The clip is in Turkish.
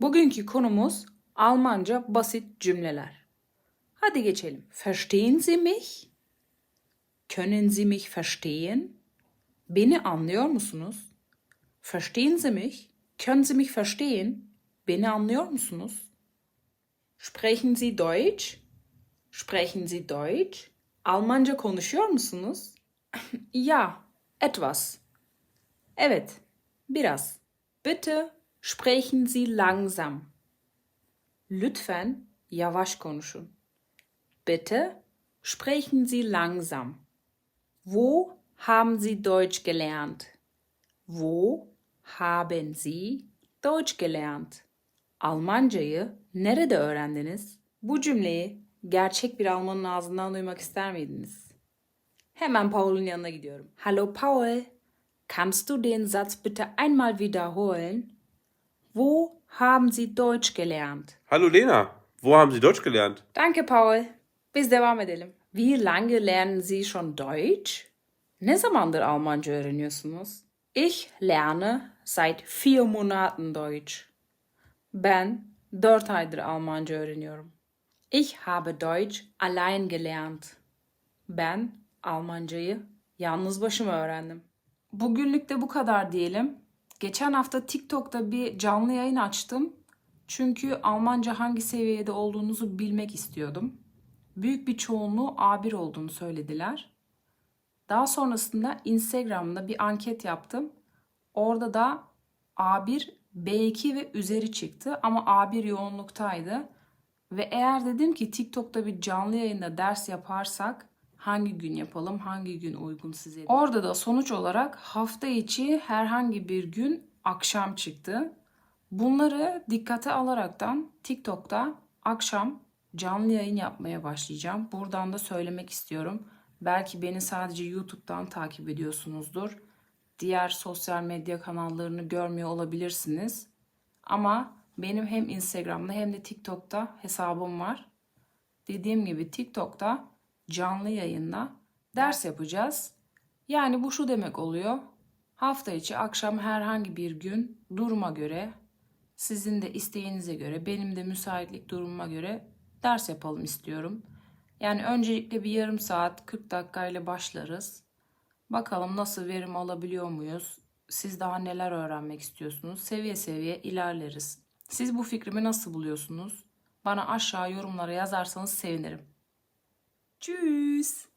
Bugünkü konumuz Almanca basit cümleler. Hadi geçelim. Verstehen Sie mich? Können Sie mich verstehen? Beni anlıyor musunuz? Verstehen Sie mich? Können Sie mich verstehen? Beni anlıyor musunuz? Sprechen Sie Deutsch? Sprechen Sie Deutsch? Almanca konuşuyor musunuz? ja, etwas. Evet, biraz. Bitte sprechen Sie langsam. Lütfen yavaş konuşun. Bitte sprechen Sie langsam. Wo haben Sie Deutsch gelernt? Wo haben Sie Deutsch gelernt? Almancayı nerede öğrendiniz? Bu cümleyi gerçek bir Almanın ağzından duymak ister miydiniz? Hemen Paul'un yanına gidiyorum. Hallo Paul, kannst du den Satz bitte einmal wiederholen? Wo haben Sie Deutsch gelernt? Hallo Lena, wo haben Sie Deutsch gelernt? Danke Paul. Biz devam edelim. Wie lange lernen Sie schon Deutsch? Ne zamandır Almanca öğreniyorsunuz? Ich lerne seit vier Monaten Deutsch. Ben dört aydır Almanca öğreniyorum. Ich habe Deutsch allein gelernt. Ben Almancayı yalnız başıma öğrendim. Bugünlük de bu kadar diyelim. Geçen hafta TikTok'ta bir canlı yayın açtım. Çünkü Almanca hangi seviyede olduğunuzu bilmek istiyordum. Büyük bir çoğunluğu A1 olduğunu söylediler. Daha sonrasında Instagram'da bir anket yaptım. Orada da A1, B2 ve üzeri çıktı ama A1 yoğunluktaydı. Ve eğer dedim ki TikTok'ta bir canlı yayında ders yaparsak hangi gün yapalım, hangi gün uygun size? Orada da sonuç olarak hafta içi herhangi bir gün akşam çıktı. Bunları dikkate alaraktan TikTok'ta akşam canlı yayın yapmaya başlayacağım. Buradan da söylemek istiyorum. Belki beni sadece YouTube'dan takip ediyorsunuzdur. Diğer sosyal medya kanallarını görmüyor olabilirsiniz. Ama benim hem Instagram'da hem de TikTok'ta hesabım var. Dediğim gibi TikTok'ta canlı yayında ders yapacağız. Yani bu şu demek oluyor. Hafta içi akşam herhangi bir gün duruma göre, sizin de isteğinize göre, benim de müsaitlik durumuma göre ders yapalım istiyorum. Yani öncelikle bir yarım saat 40 dakikayla başlarız. Bakalım nasıl verim alabiliyor muyuz? Siz daha neler öğrenmek istiyorsunuz? Seviye seviye ilerleriz. Siz bu fikrimi nasıl buluyorsunuz? Bana aşağı yorumlara yazarsanız sevinirim. Tschüss.